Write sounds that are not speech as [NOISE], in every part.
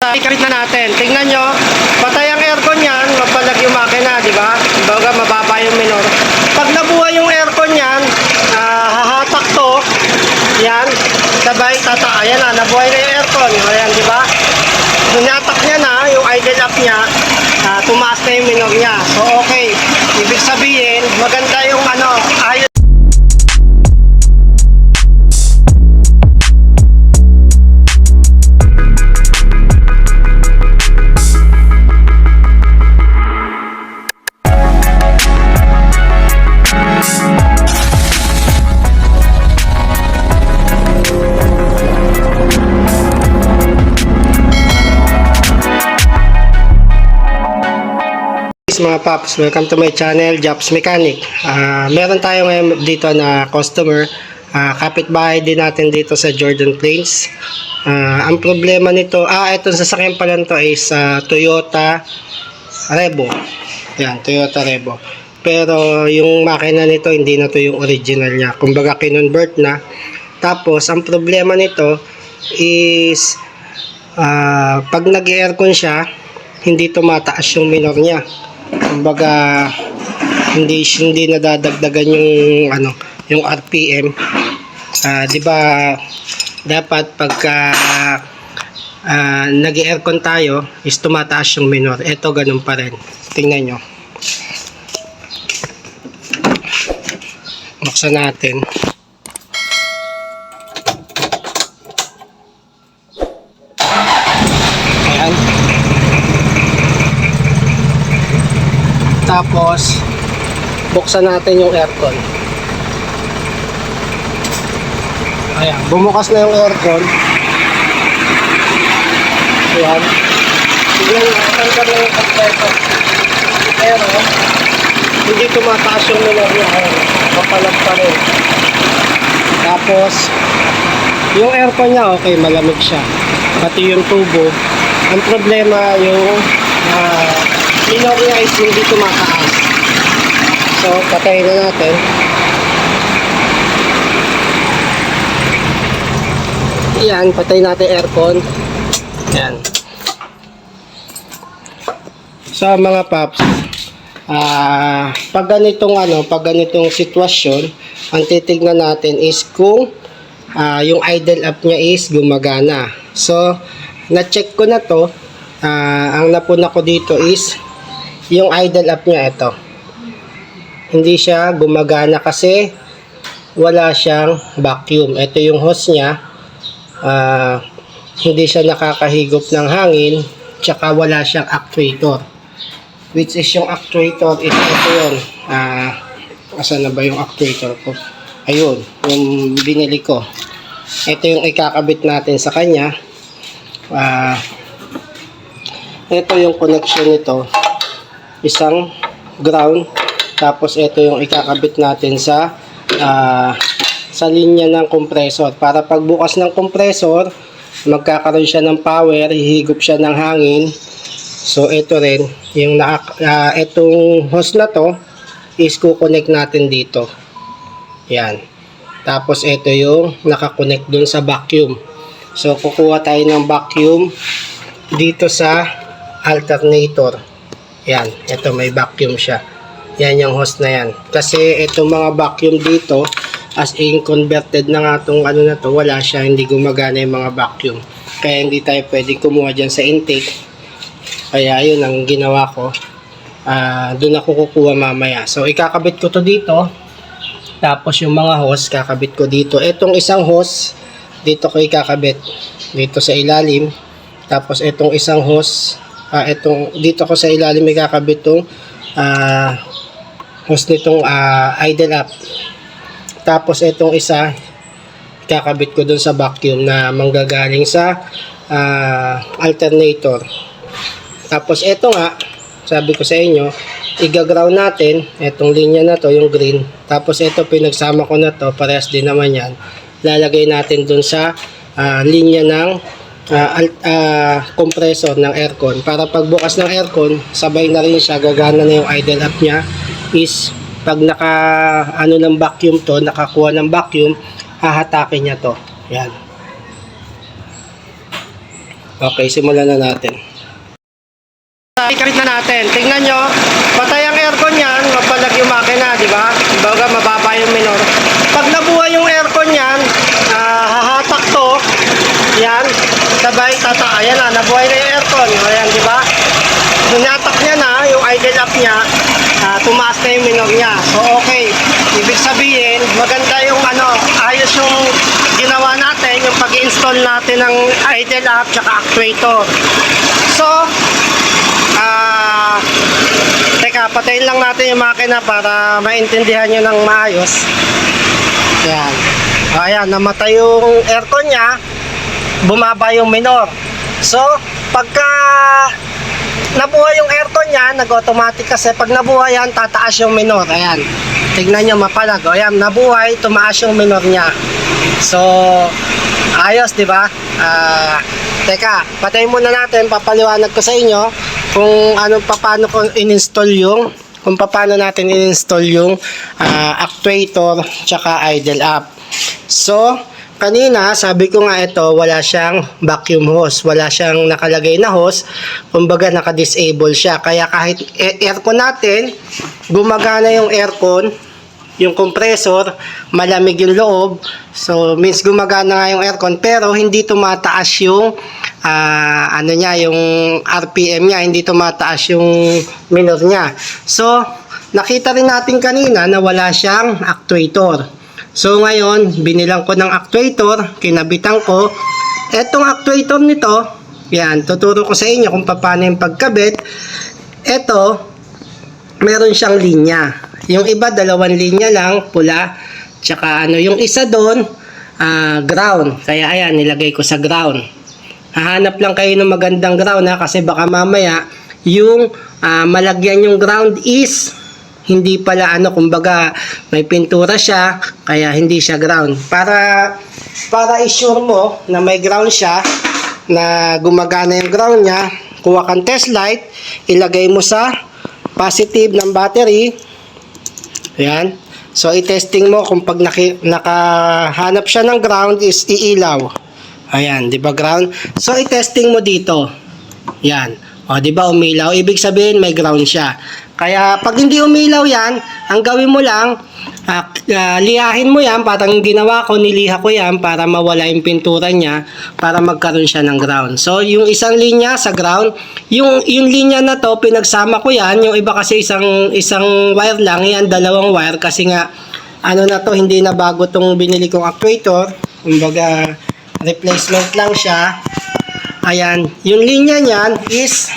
Uh, ikabit na natin. Tingnan nyo, patay ang aircon yan, mapalag yung makina, di ba? Baga mababa yung minor. Pag nabuhay yung aircon yan, ah, hahatak to, yan, sabay tata, ayan na, nabuhay na yung aircon, ayan, di ba? Dunatak niya na, yung idle up niya, ah, tumaas na yung minor niya. So, okay. Ibig sabihin, maganda yung ano, ayos Mga paps, welcome to my channel, Jobs Mechanic. Ah, meron tayo ngayon dito na customer, ah, kapitbahay din natin dito sa Jordan Plains. Ah, ang problema nito, ah, itong sasakyan pala nito is ah, Toyota Revo. Yan, Toyota Revo. Pero yung makina nito, hindi na to yung original niya. Kumbaga, kinonvert na. Tapos, ang problema nito is, ah, pag nag-aircon siya, hindi tumataas yung minor niya. Kumbaga hindi hindi nadadagdagan yung ano, yung RPM. Ah, 'di ba dapat pagka ah, nag-aircon tayo is tumataas yung minor. Ito ganun pa rin. Tingnan nyo. Buksan natin. Ayan. Tapos, buksan natin yung aircon. Ayan, bumukas na yung aircon. Ayan. Tignan nyo, tanggal na yung compressor. Pero, hindi tumataas yung minor niya. Ayan, kapalag pa rin. Tapos, yung aircon niya, okay, malamig siya. Pati yung tubo. Ang problema, yung ah, minor niya is hindi tumataas. So, patayin na natin. Yan, patayin natin aircon. Yan. So, mga paps, ah, pag ganitong ano, pag ganitong sitwasyon, ang titignan natin is kung ah, yung idle up niya is gumagana. So, na-check ko na to. Ah, ang napuna ko dito is yung idle up niya ito. Hindi siya gumagana kasi wala siyang vacuum. Ito yung hose niya. Ah, hindi siya nakakahigop ng hangin tsaka wala siyang actuator. Which is yung actuator is ito yun. Ah, asan na ba yung actuator ko? Ayun, yung binili ko. Ito yung ikakabit natin sa kanya. Ah, ito yung connection nito. Isang ground. Tapos ito yung ikakabit natin sa ah, sa linya ng compressor. Para pagbukas ng compressor, magkakaroon siya ng power, hihigop siya ng hangin. So ito rin, yung na, ah, itong hose na to is kukonect natin dito. Yan. Tapos ito yung nakakonect dun sa vacuum. So kukuha tayo ng vacuum dito sa alternator. Yan, ito may vacuum siya. Yan yung hose na yan. Kasi itong mga vacuum dito, as in converted na nga itong ano na to, wala siya, hindi gumagana yung mga vacuum. Kaya hindi tayo pwede kumuha dyan sa intake. Kaya yun ang ginawa ko. Ah, doon ako kukuha mamaya. So ikakabit ko to dito. Tapos yung mga hose, kakabit ko dito. Itong isang hose, dito ko ikakabit. Dito sa ilalim. Tapos itong isang hose, ah, itong, dito ko sa ilalim ikakabit itong ah, hose nitong ah, idle up. Tapos itong isa, ikakabit ko dun sa vacuum na manggagaling sa ah, alternator. Tapos ito nga, sabi ko sa inyo, igaground natin, itong linya na to, yung green. Tapos ito, pinagsama ko na to, parehas din naman yan. Lalagay natin dun sa ah, linya ng ah, al- ah, compressor ng aircon. Para pagbukas ng aircon, sabay na rin siya, gagana na yung idle up niya. Is, pag naka, ano ng vacuum to, nakakuha ng vacuum, hahatakin niya to. Yan. Okay, simulan na natin. Ikabit na natin. Tingnan nyo, patay ang aircon yan, mapalag yung makina, di ba? Baga mababa yung minor. Pag nabuhay yung aircon yan, ah, hahatak to, yan, sabay tata, ayan na, nabuhay na yung aircon, ayan, di ba? Hinatak niya na, yung idle up niya, ah, tumaas na yung minor niya. So, okay. Ibig sabihin, maganda yung ano, ayos yung ginawa natin, yung pag-install natin ng idle up tsaka actuator. So, Ah, teka, patayin lang natin yung makina para maintindihan nyo ng maayos. Ayan. O, ayan, namatay yung aircon niya, bumaba yung minor. So, pagka nabuhay yung aircon niya, nag-automatic kasi pag nabuhay yan, tataas yung minor. Ayan. Tignan nyo mapalag. O, ayan, nabuhay, tumaas yung minor niya. So, ayos, di ba? Ah, teka, patayin muna natin, papaliwanag ko sa inyo kung ano paano ko in-install yung kung paano natin in-install yung ah, actuator tsaka idle up. So, kanina sabi ko nga ito, wala siyang vacuum hose, wala siyang nakalagay na hose, kumbaga naka-disable siya. Kaya kahit a- aircon natin, gumagana yung aircon, yung compressor, malamig yung loob. So, means gumagana nga yung aircon pero hindi tumataas yung ah, ano niya, yung RPM niya, hindi tumataas yung minor niya. So, nakita rin natin kanina na wala siyang actuator. So, ngayon, binilang ko ng actuator, kinabitan ko. Etong actuator nito, yan, tuturo ko sa inyo kung paano yung pagkabit. Ito, meron siyang linya. Yung iba, dalawang linya lang, pula. Tsaka ano, yung isa doon, ah, ground. Kaya ayan, nilagay ko sa ground. Hahanap lang kayo ng magandang ground ha, kasi baka mamaya, yung ah, malagyan yung ground is hindi pala ano, kumbaga may pintura siya, kaya hindi siya ground. Para, para i-sure mo na may ground siya, na gumagana yung ground niya, kuha kang test light, ilagay mo sa positive ng battery. Ayan. So, i-testing mo kung pag naki, nakahanap siya ng ground is iilaw. Ayan, di ba ground? So, i-testing mo dito. Yan. O, di ba umilaw? Ibig sabihin may ground siya. Kaya, pag hindi umilaw yan, ang gawin mo lang, ah, ah, liyahin mo yan, parang ginawa ko, niliha ko yan para mawala yung pintura niya, para magkaroon siya ng ground. So, yung isang linya sa ground, yung, yung linya na to, pinagsama ko yan, yung iba kasi isang, isang wire lang, yan dalawang wire, kasi nga, ano na to, hindi na bago tong binili kong actuator, kumbaga, replacement lang siya. Ayan, yung linya niyan is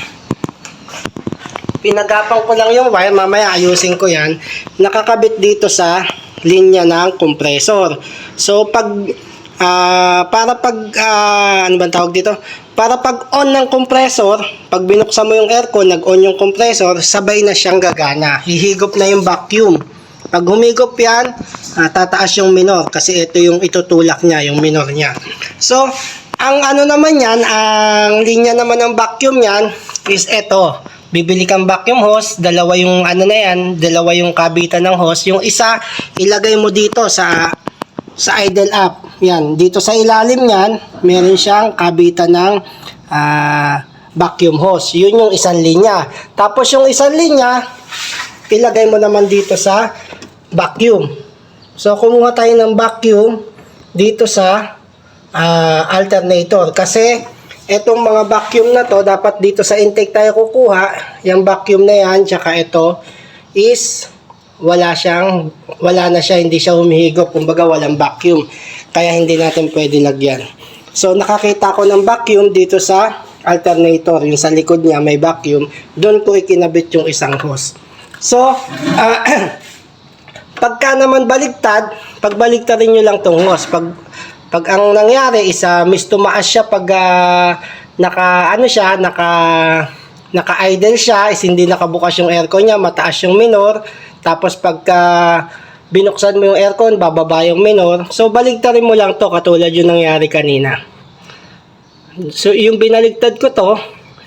pinagapang ko lang yung wire, mamaya ayusin ko yan, nakakabit dito sa linya ng compressor. So, pag, ah, para pag, ah, ano bang tawag dito? Para pag on ng compressor, pag binuksan mo yung aircon, nag-on yung compressor, sabay na siyang gagana. Hihigop na yung vacuum. Pag humigop yan, ah, tataas yung minor kasi ito yung itutulak niya, yung minor niya. So, ang ano naman yan, ang linya naman ng vacuum yan is ito. Bibili kang vacuum hose, dalawa yung ano na yan, dalawa yung kabitan ng hose. Yung isa, ilagay mo dito sa sa idle up. Yan, dito sa ilalim niyan, meron siyang kabitan ng ah, vacuum hose. Yun yung isang linya. Tapos yung isang linya, ilagay mo naman dito sa vacuum. So, kumuha tayo ng vacuum dito sa ah, alternator. Kasi, etong mga vacuum na to, dapat dito sa intake tayo kukuha. Yung vacuum na yan, tsaka ito, is wala siyang, wala na siya, hindi siya humihigop. Kumbaga, walang vacuum. Kaya hindi natin pwede lagyan. So, nakakita ko ng vacuum dito sa alternator. Yung sa likod niya, may vacuum. Doon ko ikinabit yung isang hose. So, ah, [CLEARS THROAT] pagka naman baligtad, pag baligtarin nyo lang tong hose, pag pag ang nangyari is uh, mis tumaas siya pag ah, naka ano siya, naka naka-idle siya, is hindi nakabukas yung aircon niya, mataas yung minor. Tapos pagka binuksan mo yung aircon, bababa yung minor. So baligtarin mo lang to katulad yung nangyari kanina. So yung binaligtad ko to,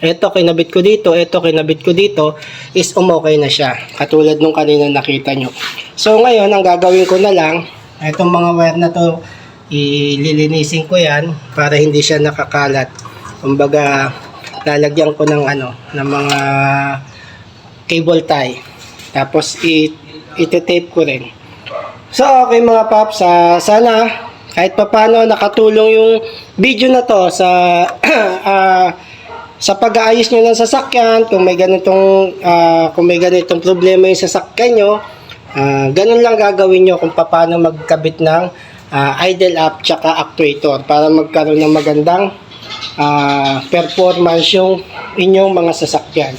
eto kinabit ko dito, eto kinabit ko dito, is umokay na siya. Katulad nung kanina nakita nyo. So ngayon, ang gagawin ko na lang, etong mga wire na to, ililinisin ko yan para hindi siya nakakalat. Kumbaga, lalagyan ko ng ano, ng mga cable tie. Tapos, i- iti-tape ko rin. So, okay mga paps, ah, sana kahit papano nakatulong yung video na to sa [CLEARS THROAT] ah, sa pag-aayos nyo ng sasakyan, kung may ganitong ah, kung may ganitong problema yung sasakyan nyo, ah, ganun lang gagawin nyo kung paano magkabit ng ah, idle up tsaka actuator para magkaroon ng magandang ah, performance yung inyong mga sasakyan.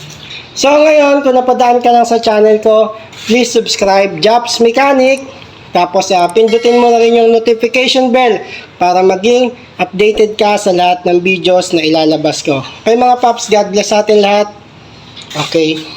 So ngayon, kung napadaan ka lang sa channel ko, please subscribe Jobs Mechanic. Tapos ah, pindutin mo na rin yung notification bell para maging updated ka sa lahat ng videos na ilalabas ko. Okay mga paps, God bless sa atin lahat. Okay.